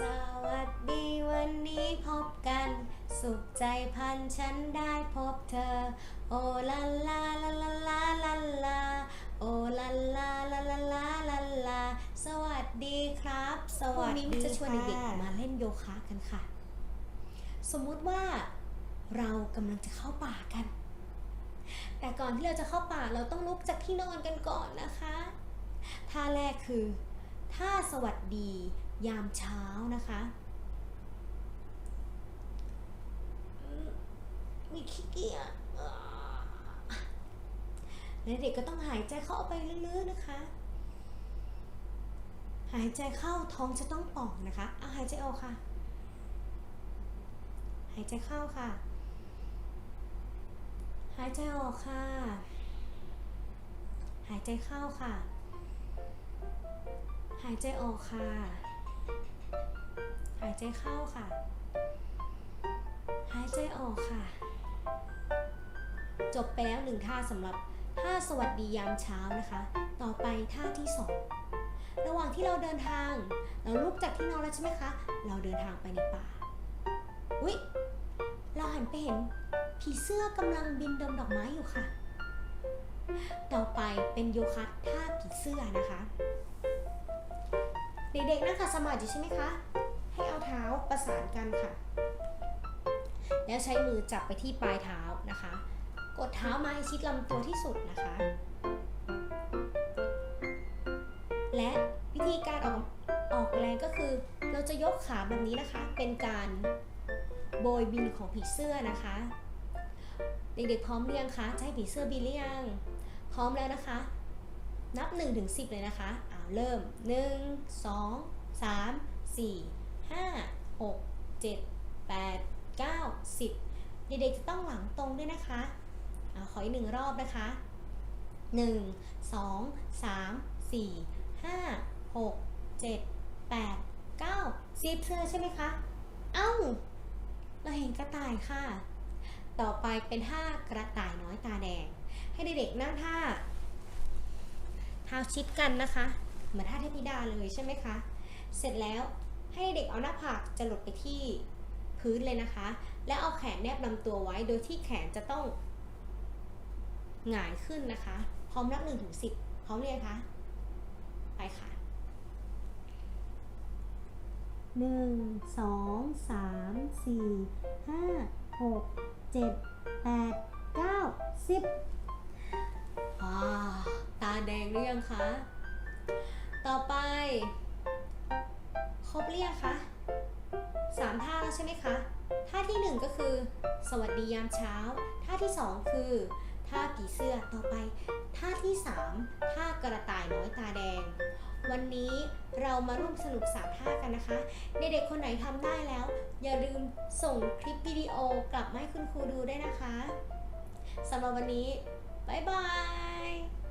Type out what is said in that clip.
สวัสดีวันนี้พบกัน สุขใจพันฉันได้พบเธอ โอลาลาลาลาลาลาลาโอลาลาลาลาลาลาลาสวัสดีครับ สวัสดีค่ะจะชวนเด็กๆมาเล่นโยคะกันค่ะ สมมุติว่าเรากำลังจะเข้าป่ากัน แต่ก่อนที่เราจะเข้าป่าเราต้องลุกจากที่นอนกันก่อนนะคะท่าแรกคือท่าสวัสดี ยามเช้านะคะมีขี้เกียจและเด็กก็ต้องหายใจเข้าไปลึกๆนะคะ หายใจเข้าท้องจะต้องป่องนะคะเอาหายใจออกค่ะ หายใจเข้าค่ะ หายใจออกค่ะ หายใจเข้าค่ะ หายใจออกค่ะ หายใจเข้าค่ะ หายใจออกค่ะ จบไปแล้วหนึ่งท่าสำหรับท่าสวัสดียามเช้านะคะ ต่อไปท่าที่สองระหว่างที่เราเดินทาง เราลุกจากที่นอนแล้วใช่ไหมคะ เราเดินทางไปในป่า อุ๊ย เราหันไปเห็นผีเสื้อกำลังบินดมดอกไม้อยู่ค่ะ ต่อไปเป็นโยคะท่าผีเสื้อนะคะ เด็กๆนั่งขัดสมาธิใช่ไหมคะ ประสานกันค่ะ แล้วใช้มือจับไปที่ปลายเท้านะคะ กดเท้ามาให้ชิดลำตัวที่สุดนะคะ และวิธีการออกออกแรงก็คือ เราจะยกขาแบบนี้นะคะ เป็นการโบยบินของผีเสื้อนะคะ เด็กๆพร้อมหรือยังคะจะให้ผีเสื้อบินหรือยังพร้อมแล้วนะคะ นับ1ถึง10 เลยนะคะอ้าวเริ่ม 1 2 3 4 5 6 7 8 9 10 เด็กๆจะต้องหลังตรงด้วยนะคะอ่าขออีกหนึ่งรอบนะคะ 1 2 3 4 5 6 7 8 9 10เสื้อใช่ไหมคะ เอ้า เราเห็นกระต่ายค่ะ ต่อไปเป็นท่ากระต่ายน้อยตาแดง ให้เด็กๆนั่งท่าเท้าชิดกันนะคะ เหมือนท่าเทพิดาเลยใช่ไหมคะ เสร็จแล้ว ให้เด็กเอาหน้าผากจะหลดไปที่พื้นเลยนะคะ และเอาแขนแนบลำตัวไว้ โดยที่แขนจะต้องหงายขึ้นนะคะ พร้อมนับหนึ่งถึงสิบพร้อมเรียนคะไปค่ะหนึ่งสองสามสี่ห้าหกเจ็ดแปดเก้าสิบอ่าตาแดงหรือยังคะ ต่อไป รือยังคะสามท่าแล้วใช่ไหมคะ ท่าที่หนึ่งก็คือ สวัสดียามเช้า ท่าที่สองคือท่าผีเสื้อต่อไป ท่าที่สามท่ากระต่ายน้อยตาแดง วันนี้เรามาร่วมสนุกสามท่ากันนะคะ เด็กๆคนไหนทำได้แล้ว อย่าลืมส่งคลิปวิดีโอกลับมาให้คุณครูดูได้วยนะคะสำหรับวันนี้ บ๊ายบาย